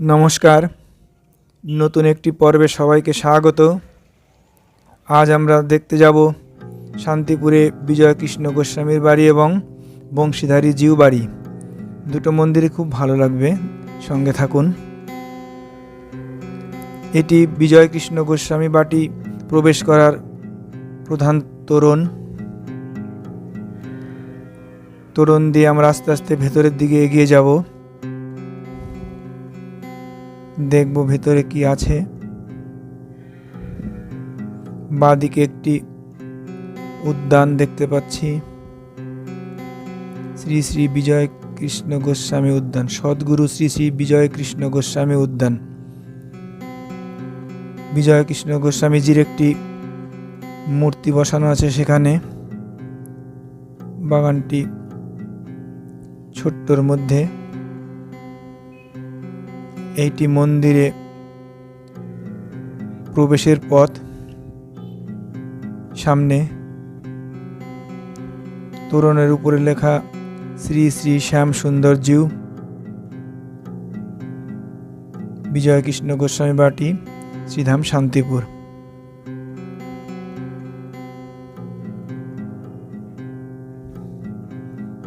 নমস্কার। নতুন একটি পর্বে সবাইকে স্বাগত। আজ আমরা দেখতে যাব শান্তিপুরে বিজয়কৃষ্ণ গোস্বামীর বাড়ি এবং বংশীধারী জিউ বাড়ি। দুটো মন্দিরই খুব ভালো লাগবে, সঙ্গে থাকুন। এটি বিজয়কৃষ্ণ গোস্বামী বাটি প্রবেশ করার প্রধান তোরণ। তোরণ দিয়ে আমরা আস্তে আস্তে ভেতরের দিকে এগিয়ে যাব। দেখব ভেতরে কি আছে। বাদিকে একটি উদ্যান দেখতে পাচ্ছি। শ্রী শ্রী বিজয় কৃষ্ণ গোস্বামী উদ্যান। সদ্গুরু শ্রী শ্রী বিজয় কৃষ্ণ গোস্বামী উদ্যান। বিজয় কৃষ্ণ গোস্বামীজির একটি মূর্তি বসানো আছে সেখানে। বাগানটি ছোট্টর মধ্যে। এইটি মন্দিরে প্রবেশের পথ। সামনে তোরণের উপরে লেখা শ্রী শ্রী শ্যাম সুন্দর জিউ। বিজয় কৃষ্ণ গোস্বামী বাটি, শ্রীধাম শান্তিপুর।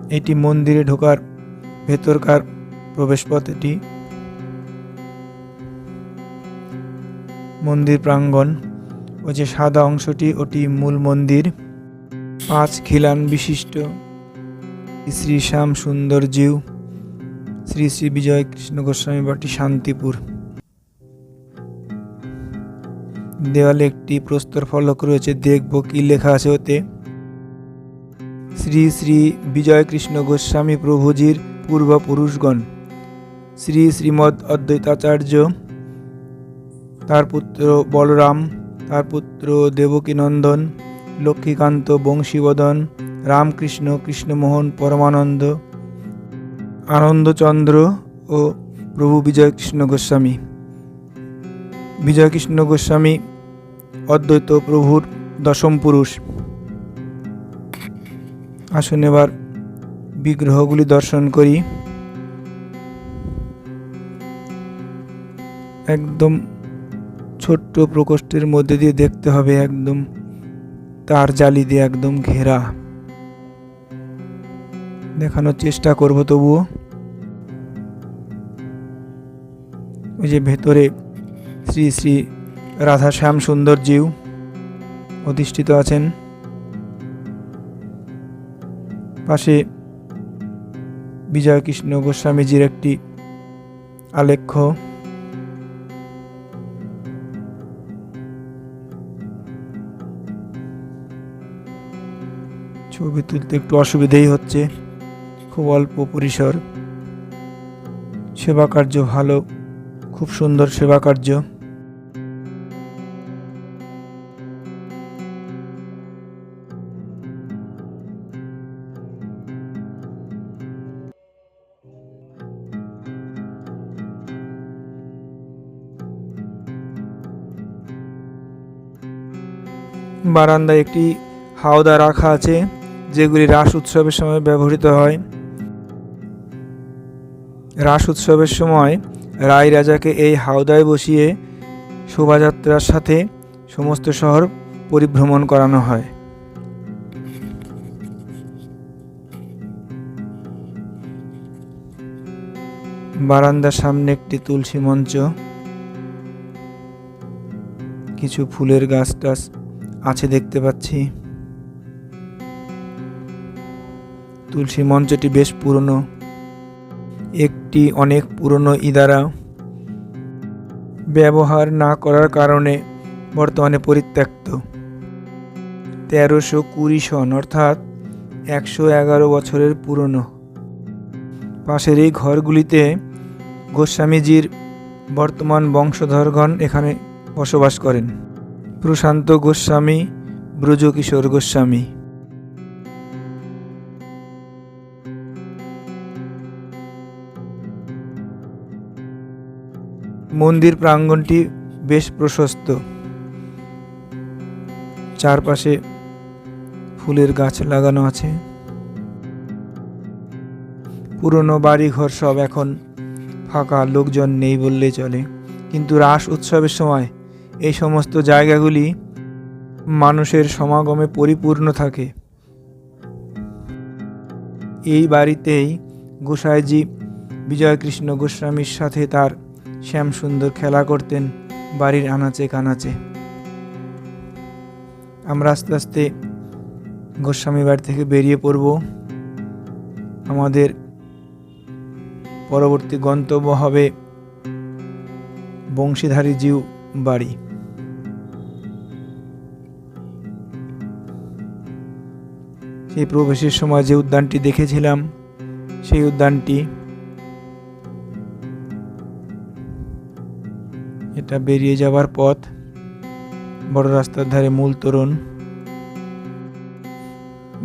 এটি মন্দিরে ঢোকার ভেতরকার প্রবেশপথ। এটি মন্দির প্রাঙ্গণ ও যে সাদা অংশটি ওটি মূল মন্দির। পাঁচ খিলান বিশিষ্ট। শ্রী শ্যাম সুন্দর জিউ, শ্রী শ্রী বিজয় কৃষ্ণ গোস্বামী বাটি শান্তিপুর। দেওয়ালে একটি প্রস্তর ফলক রয়েছে, দেখব কি লেখা আছে ওতে। শ্রী শ্রী বিজয় কৃষ্ণ গোস্বামী প্রভুজির পূর্বপুরুষগণ। শ্রী শ্রীমদ অদ্বৈতাচার্য তার পুত্র বলরাম, তার পুত্র দেবকীনন্দন, লক্ষ্মীকান্ত বংশীবদন, রামকৃষ্ণ কৃষ্ণমোহন পরমানন্দ, আনন্দচন্দ্র ও প্রভু বিজয় কৃষ্ণ গোস্বামী। বিজয় কৃষ্ণ গোস্বামী, অদ্বৈত প্রভুর দশম পুরুষ। আসুন এবার বিগ্রহগুলি দর্শন করি। একদম ছোট্ট প্রকোষ্ঠের মধ্যে দিয়ে দেখতে হবে একদম তার জালি দিয়ে একদম ঘেরা। দেখানোর চেষ্টা করব তবুও। ওই যে ভেতরে শ্রী শ্রী রাধা শ্যাম সুন্দর জিউ অধিষ্ঠিত আছেন। পাশে বিজয় কৃষ্ণ গোস্বামীজির একটি আলেখ্য। ছবি তুলতে একটু অসুবিধেই হচ্ছে। খুব অল্প পরিসর। সেবা কার্য ভালো। খুব সুন্দর সেবা কার্য। বারান্দায় একটি হাওদা রাখা আছে। যেগুলি রাস উৎসবের সময় ব্যবহৃত হয়। রাস উৎসবের সময় রায় রাজাকে এই হাওদায় বসিয়ে শোভাযাত্রার সাথে সমস্ত শহর পরিভ্রমণ করানো হয়। বারান্দার সামনে একটি তুলসী মঞ্চ, কিছু ফুলের গাছ টাছ আছে দেখতে পাচ্ছি। তুলসী মঞ্চটি বেশ পুরনো। একটি অনেক পুরনো ইদারা। ব্যবহার না করার কারণে বর্তমানে পরিত্যক্ত। তেরোশো কুড়ি সন, অর্থাৎ একশো এগারো বছরের পুরনো। পাশের এই ঘরগুলিতে গোস্বামীজির বর্তমান বংশধরগণ এখানে বসবাস করেন। প্রশান্ত গোস্বামী, ব্রজকিশোর গোস্বামী। মন্দির প্রাঙ্গণটি বেশ প্রশস্ত। চারপাশে ফুলের গাছ লাগানো আছে। পুরনো বাড়িঘর সব এখন ফাঁকা, লোকজন নেই বললেই চলে। কিন্তু রাস উৎসবের সময় এই সমস্ত জায়গাগুলি মানুষের সমাগমে পরিপূর্ণ থাকে। এই বাড়িতেই গোসাইজি বিজয়কৃষ্ণ গোস্বামীর সাথে তার শ্যামসুন্দর খেলা করতেন বাড়ির আনাচে কানাচে। আমরা আস্তে আস্তে গোস্বামী বাড়ি থেকে বেরিয়ে পড়ব। আমাদের পরবর্তী গন্তব্য হবে বংশীধারী জিউ বাড়ি। সেই প্রবেশের সময় যে উদ্যানটি দেখেছিলাম, সেই উদ্যানটি এটা বেরিয়ে যাওয়ার পথ। বড় রাস্তার ধারে মূল তোরণ।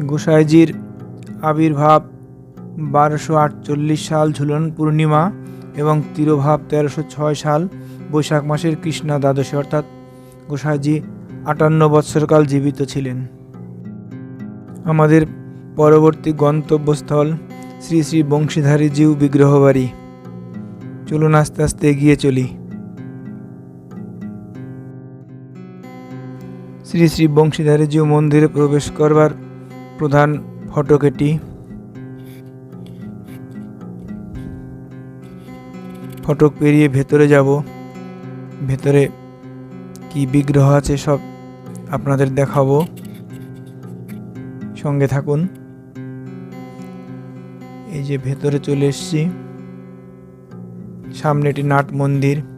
গোসাইজির আবির্ভাব বারোশো আটচল্লিশ সাল ঝুলন পূর্ণিমা এবং তিরোভাব তেরোশো ছয় সাল বৈশাখ মাসের কৃষ্ণা দ্বাদশী, অর্থাৎ গোসাইজি আটান্ন বৎসরকাল জীবিত ছিলেন। আমাদের পরবর্তী গন্তব্যস্থল শ্রী শ্রী বংশীধারী জিউ বিগ্রহ বাড়ি চলুন আস্তে আস্তে এগিয়ে চলি। শ্রী শ্রী বংশীধারী জিউ মন্দিরে প্রবেশ করবার প্রধান ফটক এটি ফটক পেরিয়ে ভেতরে যাব। ভেতরে কি বিগ্রহ আছে সব আপনাদের দেখাবো। সঙ্গে থাকুন। এই যে ভেতরে চলে এসেছি। সামনে এটি নাট মন্দির।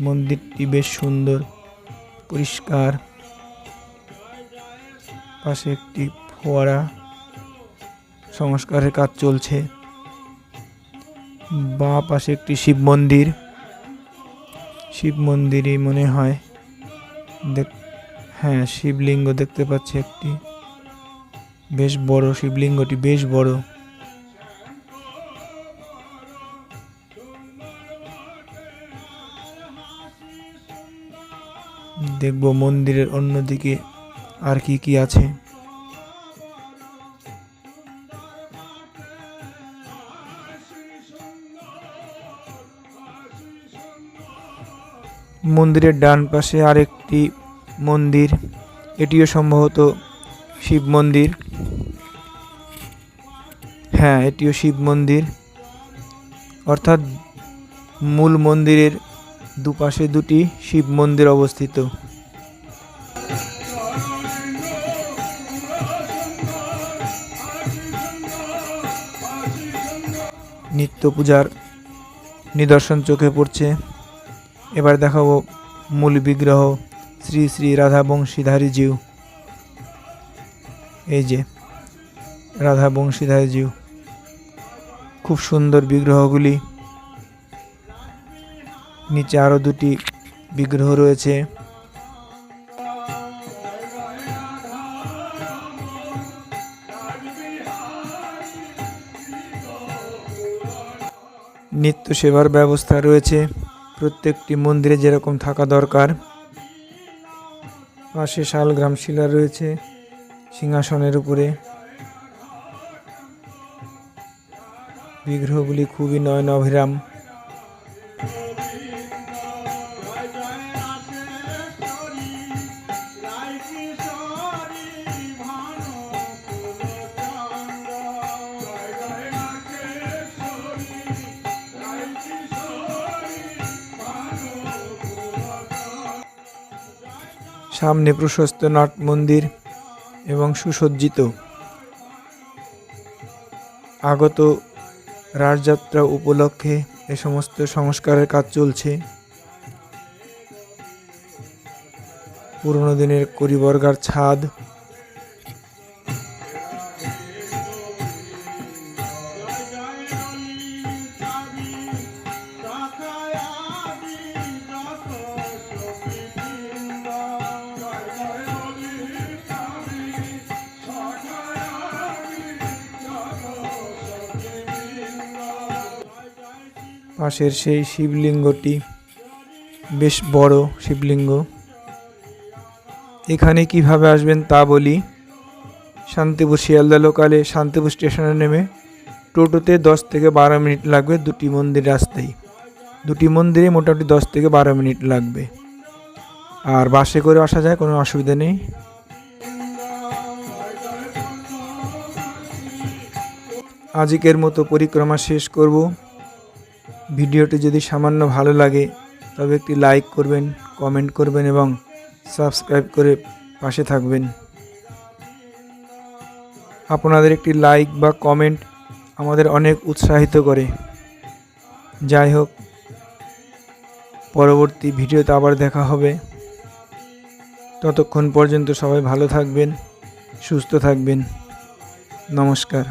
মন্দিরটি বেশ সুন্দর, পরিষ্কার। পাশে একটি ফোয়ারা সংস্কারের কাজ চলছে। বা পাশে একটি শিব মন্দির। শিব মন্দিরই মনে হয় দেখ হ্যাঁ শিবলিঙ্গ দেখতে পাচ্ছি একটি। বেশ বড়, শিবলিঙ্গটি বেশ বড়। দেখব মন্দিরের অন্যদিকে আর কি কি আছে। মন্দিরের ডান পাশে আরেকটি মন্দির, এটিও সম্ভবত শিব মন্দির। হ্যাঁ এটিও শিব মন্দির। অর্থাৎ মূল মন্দিরের দুপাশে দুটি শিব মন্দির অবস্থিত। নিত্য পূজার নিদর্শন চোখে পড়ছে। এবার দেখাবো মূল বিগ্রহ শ্রী শ্রী রাধা বংশীধারী জিউ। এই যে, রাধা বংশীধারী জিউ। খুব সুন্দর বিগ্রহগুলি। নিচে আরও দুটি বিগ্রহ রয়েছে। সেবার ব্যবস্থা রয়েছে। প্রত্যেকটি মন্দিরে যেরকম থাকা দরকার। পাশে শালগ্রাম শিলা রয়েছে সিংহাসনের উপরে। বিগ্রহগুলি খুবই নয়ন অভিরাম। সামনে প্রশস্ত নাট মন্দির এবং সুসজ্জিত। আগত রাজযাত্রা উপলক্ষে এ সমস্ত সংস্কারের কাজ চলছে। পুরনো দিনের করিবর্গার ছাদ পাশের সেই শিবলিঙ্গটি বেশ বড় শিবলিঙ্গ। এখানে কীভাবে আসবেন তা বলি। শান্তিপুর শিয়ালদা লোকালে শান্তিপুর স্টেশনে নেমে টোটোতে দশ থেকে বারো মিনিট লাগবে দুটি মন্দির আসতেই দুটি মন্দিরে মোটামুটি দশ থেকে বারো মিনিট লাগবে। আর বাসে করে আসা যায়, কোনো অসুবিধা নেই। আজকের মতো পরিক্রমা শেষ করব। ভিডিওটি যদি সামান্য ভালো লাগে, তবে একটি লাইক করবেন, কমেন্ট করবেন এবং সাবস্ক্রাইব করে পাশে থাকবেন। আপনাদের একটি লাইক বা কমেন্ট আমাদের অনেক উৎসাহিত করে। যাই হোক, পরবর্তী ভিডিওতে আবার দেখা হবে। ততক্ষণ পর্যন্ত সবাই ভালো থাকবেন, সুস্থ থাকবেন। নমস্কার।